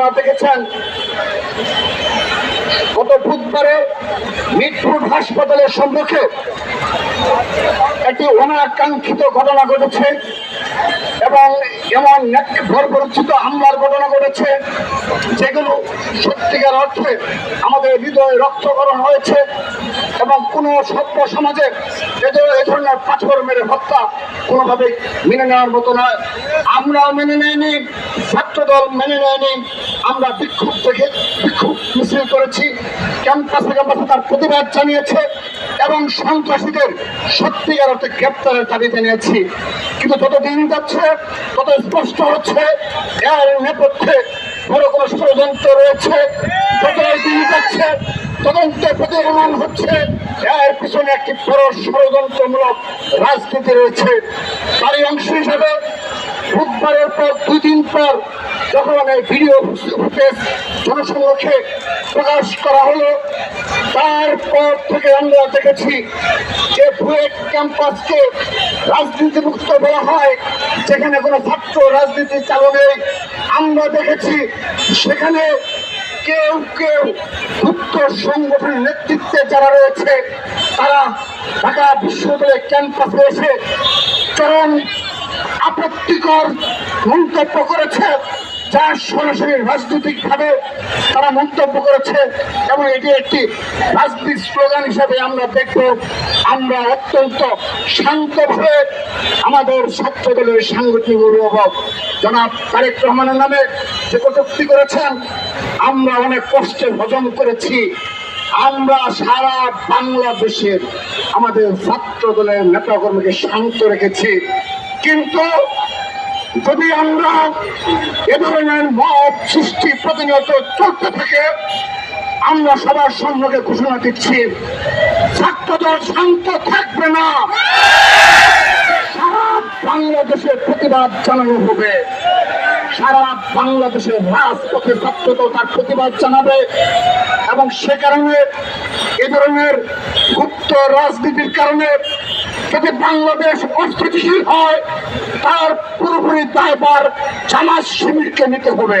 আপনারা দেখেছেন, গত বুধবারে মিরপুর হাসপাতালের সম্মুখে একটি অনাকাঙ্ক্ষিত ঘটনা ঘটেছে এবং এমন ভর পরিচিত হামলার ঘটনা ঘটেছে যেগুলো সত্যিকার অর্থে আমাদের হৃদয়ে রক্তকরণ হয়েছে। এবং কোনো সভ্য সমাজে এ ধরনের পাথর মেরে হত্যা কোনোভাবে মেনে নেওয়ার মতো নয়। আমরা মেনে নেয়নি, ছাত্রদল মেনে নেয়নি, আমরা বিক্ষোভ থেকে বিক্ষোভ মিছিল করেছি। ক্যাম্পাসে ক্যাম্পাসে তার প্রতিবাদ জানিয়েছে এবং সন্ত্রাসীদের সত্যিকার অর্থে গ্রেপ্তারের দাবি জানিয়েছি। কিন্তু যত দিন যাচ্ছে, তত স্পষ্ট হচ্ছে, এর নেপথ্যে বড় কোনো ষড়যন্ত্র রয়েছে। প্রতিগমন হচ্ছে, এর পিছনে একটি বড় ষড়যন্ত্রমূলক রাজনীতি রয়েছে। তারই অংশ হিসাবে বুধবারের পর দুই দিন পর যখন এই ভিডিও ফুটেজ জনসম্মুখে প্রকাশ করা হলো, তারপর থেকে আমরা দেখেছি যে বুয়েট ক্যাম্পাসকে রাজনীতি মুক্ত বলা হয়, যেখানে কোনো ছাত্র রাজনীতি চালু নেই আমরা দেখেছি, সেখানে কেউ কেউ গুপ্ত সংগঠনের নেতৃত্বে যারা রয়েছে, তারা ঢাকা বিশ্ববিদ্যালয়ের ক্যাম্পাসে এসে চরম আপত্তিকর মন্তব্য করেছে। যা সরাসরি রাজনৈতিকভাবে তারা মন্তব্য করেছে এবং এটি একটি রাজনীতির স্লোগান হিসাবে আমরা দেখব, আমরা অত্যন্ত শান্তভাবে আমাদের ছাত্র দলের সাংগঠনিক অভিভাবক জনাব তারেক রহমানের নামে যে কটুক্তি করেছেন, আমরা অনেক কষ্টে হজম করেছি। আমরা সারা বাংলাদেশের আমাদের ছাত্র দলের নেতাকর্মীকে শান্ত রেখেছি। কিন্তু যদি আমরা এ ধরনের মত সৃষ্টি প্রতিনিয়ত চলতে থাকে। আমরা সবার সম্মুখে ঘোষণা দিচ্ছি, ছাত্রদল শান্ত থাকবে না। সারা প্রতিবাদ জানানো হবে। সারা বাংলাদেশের রাজপথে ছাত্রদল তার প্রতিবাদ জানাবে এবং সে কারণে এ ধরনের গুপ্ত রাজনীতির কারণে যদি বাংলাদেশ অস্থিতিশীল হয়, তার পুরোপুরি দায়ভার জামাজ শিবিরকে নিতে হবে।